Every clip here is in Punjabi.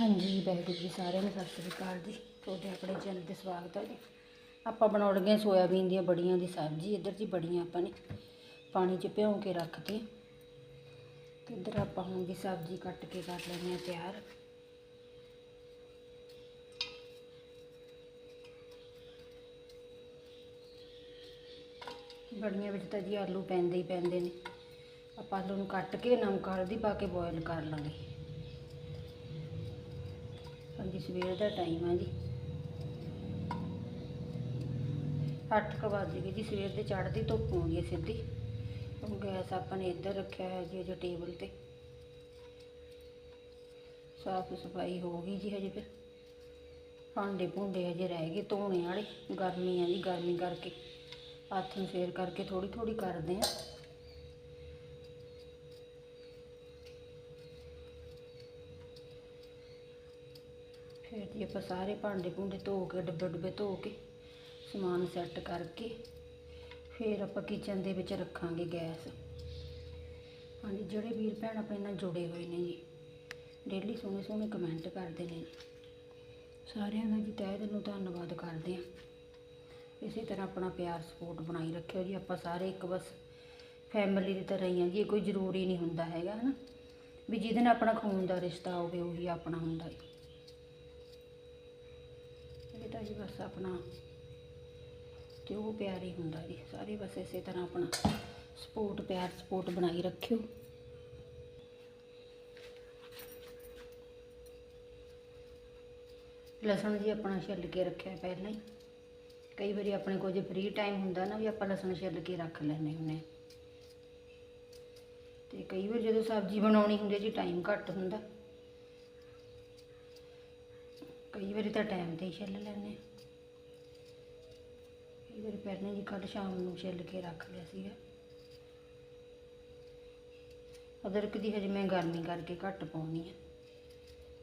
ਹਾਂਜੀ, ਵਾਹਿਗੁਰੂ ਜੀ, ਸਾਰਿਆਂ ਨੂੰ ਸਤਿ ਸ੍ਰੀ ਅਕਾਲ ਜੀ। ਤੁਹਾਡੇ ਆਪਣੇ ਚੈਨਲ ਤੇ ਸਵਾਗਤ ਹੈ ਜੀ। ਆਪਾਂ ਬਣਾਉਣ ਲੱਗੇ ਸੋਇਆਬੀਨ ਦੀਆਂ ਬੜੀਆਂ ਦੀ ਸਬਜ਼ੀ, ਇੱਧਰ ਜੀ ਬੜੀਆਂ ਆਪਾਂ ਨੇ ਪਾਣੀ 'ਚ ਭਿਉਂ ਕੇ ਰੱਖਤੀ ਤੇ ਇੱਧਰ ਆਪਾਂ ਹੁਣ ਦੀ ਸਬਜ਼ੀ ਕੱਟ ਕੇ ਕਰ ਲੈਣੀ ਆ ਤਿਆਰ। ਬੜੀਆਂ ਵਿੱਚ ਤਾਂ ਜੀ ਆਲੂ ਪੈਂਦੇ ਹੀ ਪੈਂਦੇ ਨੇ। ਆਪਾਂ ਆਲੂ ਨੂੰ ਕੱਟ ਕੇ ਨਮਕ, ਹਲਦੀ ਪਾ ਕੇ ਬੋਇਲ ਕਰ ਲਾਂਗੇ। ਸਵੇਰ ਦਾ ਟਾਈਮ ਆ ਜੀ। 8 ਕੁ ਵੱਜ ਗਏ ਜੀ, ਸਵੇਰ ਦੇ ਚੜ੍ਹਦੀ ਧੁੱਪ ਆਉਂਦੀ ਹੈ ਸਿੱਧੀ। ਹੁਣ ਗੈਸ ਆਪਾਂ ਨੇ ਇੱਧਰ ਰੱਖਿਆ ਹੈ ਜੀ ਜੋ ਟੇਬਲ ਤੇ। ਸਾਫ਼ ਸਫ਼ਾਈ ਹੋ ਗਈ ਜੀ ਹਜੇ ਫਿਰ। ਭਾਂਡੇ ਭੁੰਡੇ ਹਜੇ ਰਹਿ ਗਏ ਧੋਣੇ ਵਾਲੇ। ਗਰਮੀ ਆ ਜੀ, ਗਰਮੀ ਕਰਕੇ। ਹੱਥ ਨੂੰ ਫੇਰ ਕਰਕੇ ਥੋੜੀ ਥੋੜੀ ਕਰਦੇ ਆ। ਫਿਰ ਜੀ ਆਪਾਂ ਸਾਰੇ ਭਾਂਡੇ ਭੁੰਡੇ ਧੋ ਕੇ, ਡੱਬੇ ਡੁੱਬੇ ਧੋ ਕੇ, ਸਮਾਨ ਸੈੱਟ ਕਰਕੇ, ਫਿਰ ਆਪਾਂ ਕਿਚਨ ਦੇ ਵਿੱਚ ਰੱਖਾਂਗੇ ਗੈਸ। ਹਾਂਜੀ, ਜਿਹੜੇ ਵੀਰ ਭੈਣ ਆਪਣੇ ਨਾਲ ਜੁੜੇ ਹੋਏ ਨੇ ਜੀ ਡੇਲੀ ਸੋਹਣੇ ਸੋਹਣੇ ਕਮੈਂਟ ਕਰਦੇ ਨੇ। ਜੀ ਸਾਰਿਆਂ ਦਾ ਜੀ ਤਹਿ ਦਿਲੋਂ ਧੰਨਵਾਦ ਕਰਦੇ ਹਾਂ। ਇਸੇ ਤਰ੍ਹਾਂ ਆਪਣਾ ਪਿਆਰ ਸਪੋਰਟ ਬਣਾਈ ਰੱਖਿਓ ਜੀ, ਆਪਾਂ ਸਾਰੇ ਇੱਕ ਬਸ ਫੈਮਿਲੀ ਦੀ ਤਰ੍ਹਾਂ ਹੀ ਆ ਜੀ, ਇਹ ਕੋਈ ਜ਼ਰੂਰੀ ਨਹੀਂ ਹੁੰਦਾ ਹੈਗਾ, ਹਨਾ? ਵੀ ਜਿਹਦੇ ਨਾਲ ਆਪਣਾ ਖੂਨ ਦਾ ਰਿਸ਼ਤਾ ਹੋਵੇ, ਉਹੀ ਆਪਣਾ ਹੁੰਦਾ ਹੈ ਇਹ ਤਾਂ ਬਸ ਆਪਣਾ ਤੇ ਉਹ ਪਿਆਰ ਹੀ ਹੁੰਦਾ ਜੀ, ਸਾਰੇ ਬਸ ਇਸੇ ਤਰ੍ਹਾਂ ਆਪਣਾ ਸਪੋਰਟ ਪਿਆਰ ਸਪੋਰਟ ਬਣਾਈ ਰੱਖਿਓ। ਲਸਣ ਜੀ ਆਪਣਾ ਛਿੱਲ ਕੇ ਰੱਖਿਆ ਪਹਿਲਾਂ ਹੀ। ਕਈ ਵਾਰੀ ਆਪਣੇ ਕੋਲ ਜੇ ਫ੍ਰੀ ਟਾਈਮ ਹੁੰਦਾ ਨਾ ਵੀ ਆਪਾਂ ਲਸਣ ਛਿੱਲ ਕੇ ਰੱਖ ਲੈਂਦੇ ਹੁੰਦੇ ਹਾਂ। ਤੇ ਕਈ ਵਾਰ ਜਦੋਂ ਸਬਜ਼ੀ ਬਣਾਉਣੀ ਹੁੰਦੀ ਜੀ ਟਾਈਮ ਘੱਟ ਹੁੰਦਾ। ਕਈ ਵਾਰੀ ਤਾਂ ਟਾਈਮ ਤੇ ਹੀ ਛਿੱਲ ਲੈਂਦੇ ਹਾਂ। ਕਈ ਵਾਰੀ ਪਹਿਲਾਂ ਜੀ ਕੱਲ ਸ਼ਾਮ ਨੂੰ ਛਿੱਲ ਕੇ ਰੱਖ ਲਿਆ ਸੀਗਾ। ਅਦਰਕ ਦੀ ਹਜੇ ਮੈਂ ਗਰਮੀ ਕਰਕੇ ਘੱਟ ਪਾਉਣੀ ਆ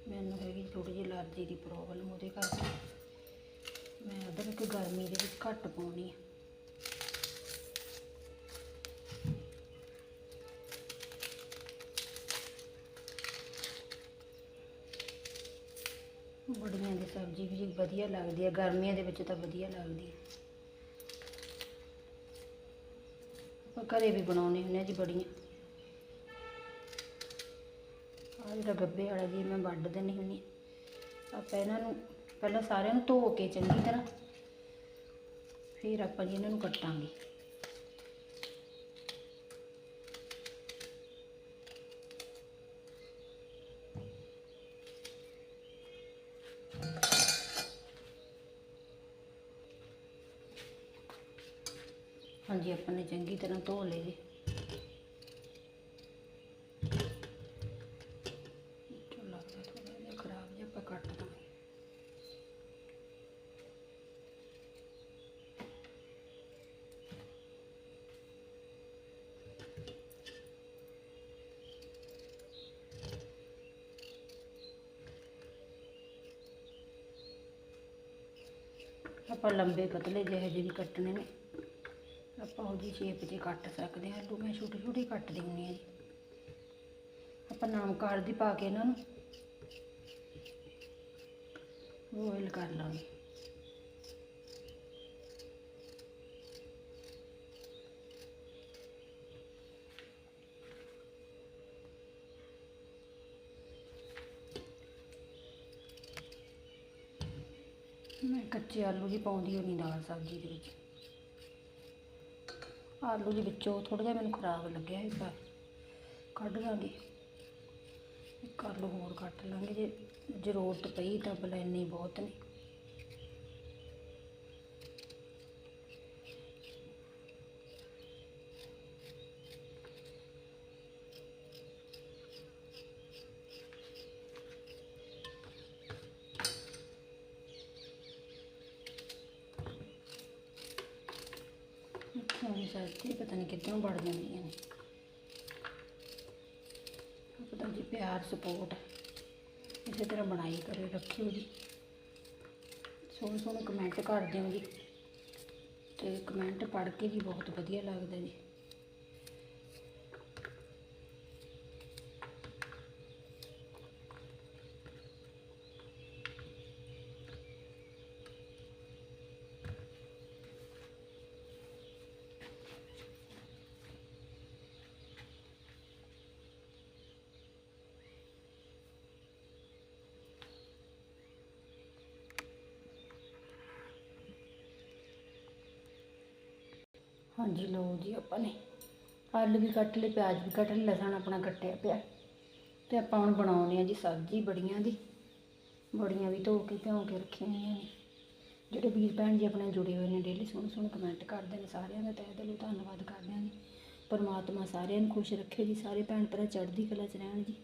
ਮੈਨੂੰ ਹੈਗੀ ਥੋੜੀ ਜਿਹੀ ਅਲਰਜੀ ਦੀ ਪ੍ਰੋਬਲਮ ਉਹਦੇ ਕਰਕੇ। ਮੈਂ ਅਦਰਕ ਗਰਮੀ ਦੇ ਵਿੱਚ ਘੱਟ ਪਾਉਣੀ ਆ ਬੜੀਆਂ ਦੀ ਸਬਜ਼ੀ ਵੀ ਜੀ ਵਧੀਆ ਲੱਗਦੀ ਹੈ ਗਰਮੀਆਂ ਦੇ ਵਿੱਚ ਤਾਂ ਵਧੀਆ ਲੱਗਦੀ ਹੈ ਆਪਾਂ ਘਰੇ ਵੀ ਬਣਾਉਣੇ ਹੁੰਦੇ ਆ ਜੀ ਬੜੀਆਂ। ਆਹ ਜਿਹੜਾ ਗੱਬੇ ਵਾਲਾ ਜੀ ਮੈਂ ਵੱਢ ਦਿੰਦੀ ਹੁੰਦੀ ਹਾਂ। ਆਪਾਂ ਇਹਨਾਂ ਨੂੰ ਪਹਿਲਾਂ ਸਾਰਿਆਂ ਨੂੰ ਧੋ ਕੇ ਚੰਗੀ ਤਰ੍ਹਾਂ, ਫਿਰ ਆਪਾਂ ਜੀ ਇਹਨਾਂ ਨੂੰ ਕੱਟਾਂਗੇ। ਹਾਂਜੀ, ਆਪਾਂ ਨੇ ਚੰਗੀ ਤਰ੍ਹਾਂ ਧੋ ਲਏ ਜੀ ਆਪਾਂ ਲੰਬੇ ਪਤਲੇ ਜਿਹੇ ਜਿਹੇ ਕੱਟਣੇ ਨੇ। ਆਪਾਂ ਉਹਦੀ ਸ਼ੇਪ 'ਚ ਕੱਟ ਸਕਦੇ ਹਾਂ ਆਲੂ ਮੈਂ ਛੋਟੇ ਛੋਟੇ ਕੱਟ ਦਿੰਦੀ ਹਾਂ ਜੀ। ਆਪਾਂ ਨਮਕ ਦੀ ਪਾ ਕੇ ਇਹਨਾਂ ਨੂੰ ਬੋਇਲ ਕਰ ਲਾਂਗੇ। ਮੈਂ ਕੱਚੇ ਆਲੂ ਵੀ ਪਾਉਂਦੀ ਹੋਣੀ ਦਾਲ ਸਬਜ਼ੀ ਦੇ ਵਿੱਚ। ਆਲੂ ਦੇ ਵਿੱਚੋਂ ਥੋੜਾ ਜਿਹਾ ਮੈਨੂੰ ਖਰਾਬ ਲੱਗਿਆ ਇਹ ਪਰ ਕੱਢ ਲਾਂਗੇ। ਇੱਕ ਆਲੂ ਹੋਰ ਕੱਟ ਲਾਂਗੇ। ਜੇ ਜ਼ਰੂਰਤ ਪਈ ਤਾਂ ਭਲਾ ਬਹੁਤ ਨੇ। ਸਾਰੀ ਪਤਾ ਨਹੀਂ ਕਿੱਧਰੋਂ ਵੜ ਜਾਂਦੀਆਂ ਨੇ। ਪਤਾ ਜੀ ਪਿਆਰ ਸਪੋਰਟ ਇਸੇ ਤਰ੍ਹਾਂ ਬਣਾਈ ਕਰੇ ਰੱਖਿਓ ਜੀ। ਸੋਹਣੇ ਸੋਹਣੇ ਕਮੈਂਟ ਕਰ ਦਿਓ ਜੀ। ਤੇ ਕਮੈਂਟ ਪੜ੍ਹ ਕੇ ਵੀ ਬਹੁਤ ਵਧੀਆ ਲੱਗਦਾ ਜੀ। ਹਾਂਜੀ ਲਓ ਜੀ ਆਪਾਂ ਨੇ ਆਲੂ ਵੀ ਕੱਟ ਲਏ, ਪਿਆਜ਼ ਵੀ ਕੱਟ ਲਏ, ਲਸਣ ਆਪਣਾ ਕੱਟਿਆ ਪਿਆ। ਤੇ ਆਪਾਂ ਹੁਣ ਬਣਾਉਣੇ ਆ ਜੀ ਸਬਜ਼ੀ ਬੜੀਆਂ ਦੀ। ਬੜੀਆਂ ਵੀ ਧੋ ਕੇ ਭਿਉਂ ਕੇ ਰੱਖੀਆਂ ਹੋਈਆਂ ਨੇ। ਜਿਹੜੇ ਵੀਰ ਭੈਣ ਜੀ ਆਪਣੇ ਜੁੜੇ ਹੋਏ ਨੇ ਡੇਲੀ ਸੋਹਣੇ ਸੋਹਣੇ ਕਮੈਂਟ ਕਰਦੇ ਨੇ ਸਾਰਿਆਂ ਦਾ, ਤਹਿ ਦਿਲੋਂ ਧੰਨਵਾਦ ਕਰਦੇ ਹਾਂ ਜੀ। ਪਰਮਾਤਮਾ ਸਾਰਿਆਂ ਨੂੰ ਖੁਸ਼ ਰੱਖੇ ਜੀ, ਸਾਰੇ ਭੈਣ ਭਰਾ ਚੜ੍ਹਦੀ ਕਲਾ 'ਚ ਰਹਿਣ ਜੀ।